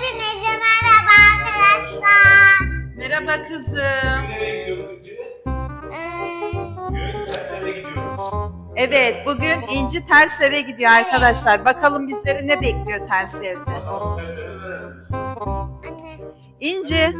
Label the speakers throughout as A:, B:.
A: Hepinize merhaba arkadaşlar.
B: Merhaba kızım.
C: Nereye gidiyoruz İnci?
A: Ee,
C: Bugün dersine gidiyoruz.
B: Evet bugün İnci ters eve gidiyor arkadaşlar. Bakalım bizleri ne bekliyor ters evde.
A: Anne.
B: İnci,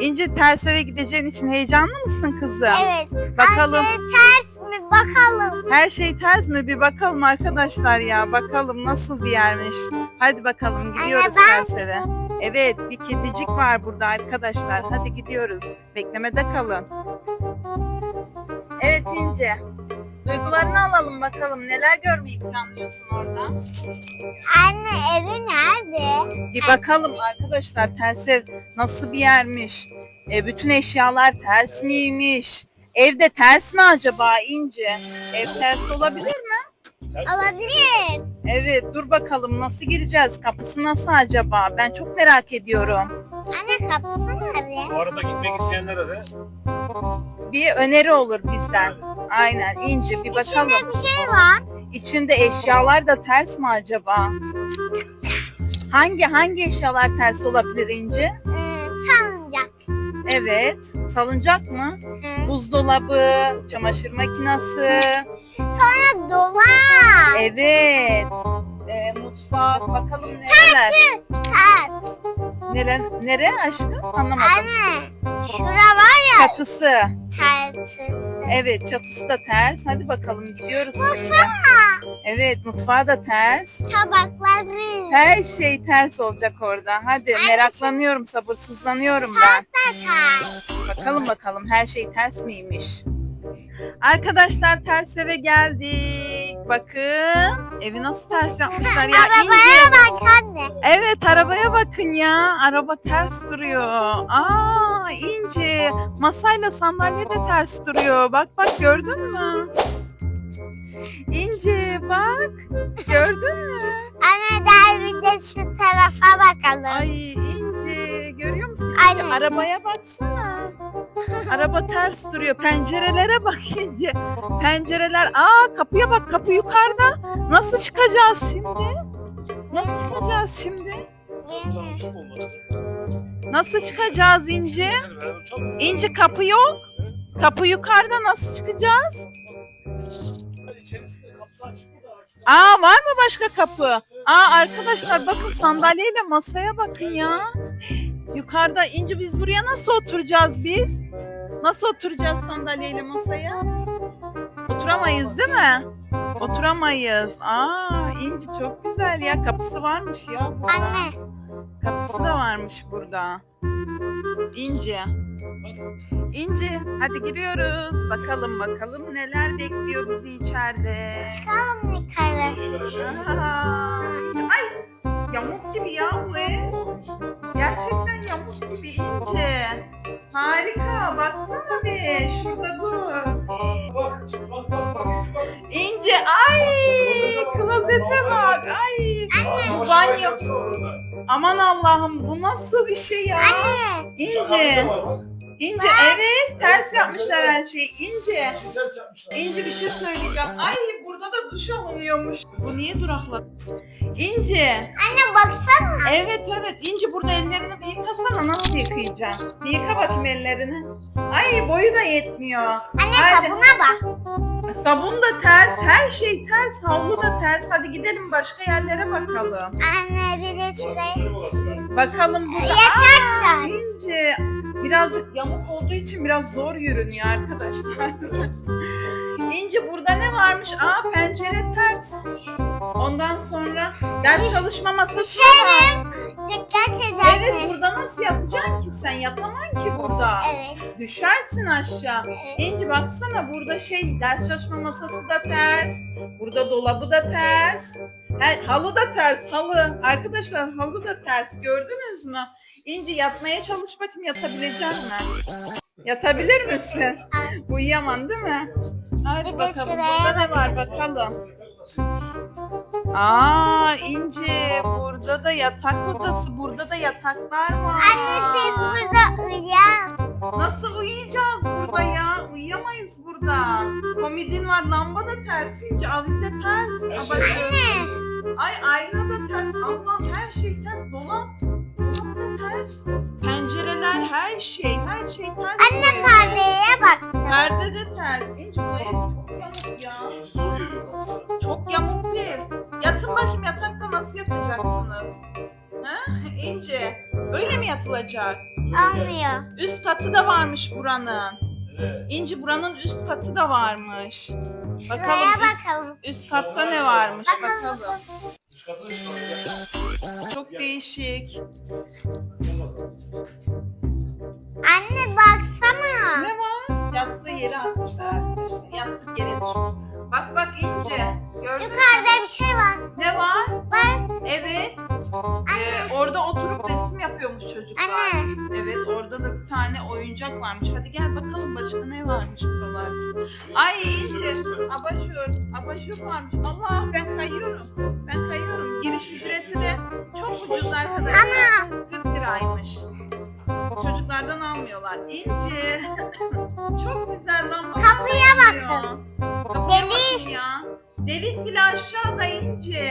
B: İnci ters eve gideceğin için heyecanlı mısın kızım?
A: Evet.
B: Bakalım.
A: Anne, ters mi bakalım?
B: Her şey ters mi? Bir bakalım arkadaşlar ya. Bakalım nasıl bir yermiş. Hadi bakalım gidiyoruz
A: ben-
B: ters eve. Evet bir kedicik var burada arkadaşlar. Hadi gidiyoruz. Beklemede kalın. Evet İnci. Duygularını alalım bakalım. Neler görmeyi planlıyorsun orada?
A: Anne evi nerede?
B: Bir bakalım arkadaşlar ters ev nasıl bir yermiş? E, bütün eşyalar ters miymiş? Evde ters mi acaba İnci? Ev ters olabilir mi?
C: Ters
A: Olabilir.
B: Evet dur bakalım nasıl gireceğiz? Kapısı nasıl acaba? Ben çok merak ediyorum.
A: Anne kapısı nerede?
C: Bu arada gitmek isteyenlere de
B: Bir öneri olur bizden. Aynen İnci bir bakalım.
A: İçinde bir şey var.
B: İçinde eşyalar da ters mi acaba? Hangi hangi eşyalar ters olabilir İnci?
A: Ee.
B: Evet. Salıncak mı?
A: Hı.
B: Buzdolabı, çamaşır makinesi.
A: Sonra dolap.
B: Evet. E, mutfak. Bakalım nereler?
A: Ters.
B: Neler? Nere aşkım? Anlamadım.
A: Anne. Şura var ya
B: Çatısı.
A: ters.
B: Evet çatısı da ters. Hadi bakalım gidiyoruz şimdi.
A: Mutfağı.
B: Evet mutfağı da ters.
A: Tabakları.
B: Her şey ters olacak orada. Hadi
A: Ay,
B: meraklanıyorum, sabırsızlanıyorum ben.
A: Ters.
B: Bakalım bakalım her şey ters miymiş? Arkadaşlar ters eve geldik. Bakın evi nasıl ters yapmışlar ya.
A: Arabaya
B: İnci.
A: bak anne.
B: Evet arabaya bakın ya. Araba ters duruyor. Aa İnci. Masayla sandalye de ters duruyor. Bak bak gördün mü? İnci bak. Gördün mü?
A: Anne gel bir de şu tarafa bakalım.
B: Ay İnci görüyor musun? İnci,
A: Anne.
B: arabaya baksana. Araba ters duruyor. Pencerelere bak İnci. Pencereler. Aa kapıya bak kapı yukarıda. Nasıl çıkacağız şimdi? Nasıl çıkacağız şimdi? Nasıl çıkacağız İnci? İnci kapı yok. Kapı yukarıda nasıl çıkacağız? Aa var mı başka kapı? Aa arkadaşlar bakın sandalyeyle masaya bakın ya. Yukarıda İnci biz buraya nasıl oturacağız biz? Nasıl oturacağız sandalyeyle masaya? Oturamayız değil mi? Oturamayız. Aa İnci çok güzel ya. Kapısı varmış ya burada.
A: Anne.
B: Kapısı da varmış burada. İnci. İnci hadi giriyoruz. Bakalım bakalım neler bekliyor bizi içeride.
C: Ben aşağı
B: Aa, Ay yamuk gibi ya bu ev. Gerçekten ince. Harika baksana bir şurada dur.
C: Bak bak bak bak.
B: İnce ay klozete bak ay.
C: Çamaşır
B: banyo. Aman Allah'ım bu nasıl bir şey ya?
A: Anne.
B: İnce. İnce evet ters yapmışlar her şeyi. İnce.
C: İnci ters yapmışlar.
B: İnci bir şey söyleyeceğim. Ay burada da duş alınıyormuş. Bu niye durakladı? İnci.
A: Anne baksana.
B: Evet evet İnci burada ellerini bir yıkasana nasıl yıkayacaksın? Bir yıka bakayım ellerini. Ay boyu da yetmiyor.
A: Anne
B: Hadi.
A: sabuna bak.
B: Sabun da ters, her şey ters, havlu da ters. Hadi gidelim başka yerlere bakalım.
A: Anne bir de şuraya.
B: Bakalım burada.
A: Yatak
B: Aa. İnci. Birazcık yamuk olduğu için biraz zor yürünüyor arkadaşlar.
C: Evet.
B: İnci burada ne varmış? Aa pencere ters. Ondan sonra ders çalışma masası var.
A: Dikkat et
B: Evet burada nasıl yatacaksın ki sen? Yatamam ki burada.
A: Evet.
B: Düşersin aşağı.
A: evet.
B: Baksana burada şey ders çalışma masası da ters. Burada dolabı da ters. Her, halı da ters halı. Arkadaşlar halı da ters gördünüz mü? İnci yatmaya çalış bakayım yatabilecek misin? Yatabilir misin? Uyuyamam değil mi? Hadi bakalım burada ne var bakalım. Aa İnci burada da yatak odası burada da yataklar var.
A: Anne siz burada uyan.
B: Nasıl uyuyacağız burada ya? Uyuyamayız burada. Komodin var, lamba da ters ince, avize ters.
A: Anne.
B: Ay ayna da ters. Allah'ım her şey ters. Dolap. Dolap her şey, her şey ters.
A: Anne
B: Perde de ters. İnci bu ev çok yamuk ya.
C: Zor geliyor.
B: Çok yamuk bir ev. Yatın bakayım yatakta nasıl yatacaksınız? Ha? İnci. Öyle mi yatılacak?
A: Olmuyor.
B: Üst katı da varmış buranın.
C: Evet.
B: İnci buranın üst katı da varmış.
A: Şuraya
B: Bakalım üst,
A: bakalım.
B: üst katta ne varmış bakalım.
C: Çıkalım.
B: Çok değişik.
C: Bakalım.
A: Anne
B: yere atmışlar arkadaşlar. Yastık yere düşmüş. Bak bak İnci. Gördün mü?
A: Yukarıda bir şey var.
B: Ne var?
A: Bak.
B: Evet. Ee, orada oturup resim yapıyormuş çocuklar.
A: Anne.
B: Evet orada da bir tane oyuncak varmış. Hadi gel bakalım başka ne varmış buralarda. Ay İnci. Abajur. Abajur varmış. Allah ben kayıyorum. Ben kayıyorum. Giriş ücreti de çok ucuz arkadaşlar.
A: Ana.
B: 40 liraymış. Çocuklardan almıyorlar. İnci. çok güzel lan.
A: Kapıya Delik.
B: bakın ya. Delik bile aşağıda İnci.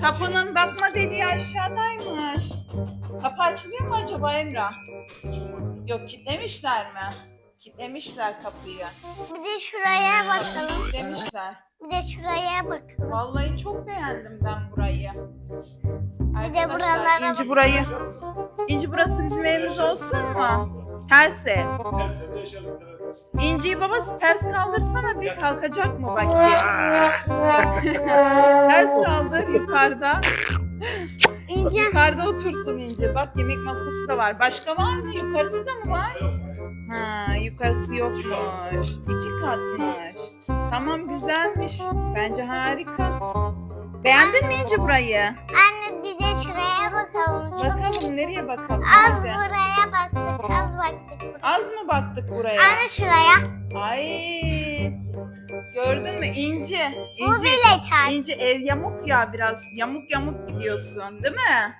B: Kapının bakma deliği aşağıdaymış. Kapı açılıyor mu acaba Emrah? Yok kilitlemişler mi? Kilitlemişler kapıyı.
A: Bir de şuraya bakalım.
B: Kilitlemişler.
A: Bir de şuraya bakalım.
B: Vallahi çok beğendim ben burayı.
A: Bir de buralara
B: İnci burayı. İnci burası bizim evimiz olsun mu? Terse.
C: Yaşadık. sene.
B: İnci'yi babası ters kaldırsana bir kalkacak mı bakayım? ters kaldır yukarıda.
A: İnce.
B: Yukarıda otursun İnci. Bak yemek masası da var. Başka var mı? Yukarısı da mı var? Ha, yukarısı yokmuş. İki katmış. Tamam güzelmiş. Bence harika. Beğendin mi İnci burayı?
A: Anne bir de şuraya bakalım. Çok
B: Bakalım nereye bakalım?
A: az
B: Hadi.
A: buraya baktık. Az baktık. buraya.
B: Az mı baktık buraya?
A: Anne şuraya.
B: Ay. Gördün mü İnci?
A: Bu
B: İnci,
A: bile ters.
B: İnci ev yamuk ya biraz. Yamuk yamuk gidiyorsun değil mi?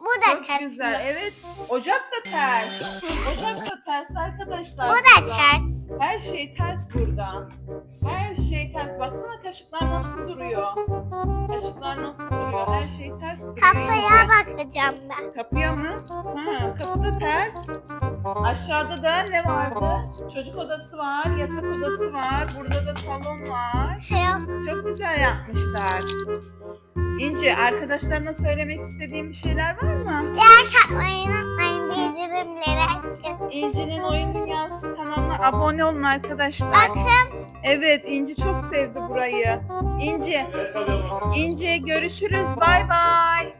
A: Bu da
B: Çok
A: ters.
B: güzel. Evet. Ocak da ters. Ocak da ters arkadaşlar.
A: Bu da ters.
B: Her şey ters burada. Her şey ters. Baksana kaşıklar nasıl duruyor. Kaşıklar nasıl duruyor. Her şey ters duruyor.
A: Kapıya
B: İnce.
A: bakacağım ben.
B: Kapıya mı? Ha, kapı da ters. Aşağıda da ne vardı? Çocuk odası var, yatak odası var. Burada da salon var.
A: Şey.
B: Çok güzel yapmışlar. İnce, arkadaşlarına söylemek istediğin bir şeyler var mı?
A: Diğer katmayı unutmayın. Bildirimleri açın.
B: İnci'nin Oyun Dünyası kanalına abone olun arkadaşlar.
A: Bakın.
B: Evet, İnci çok sevdi burayı. İnci. İnci görüşürüz. Bay bay.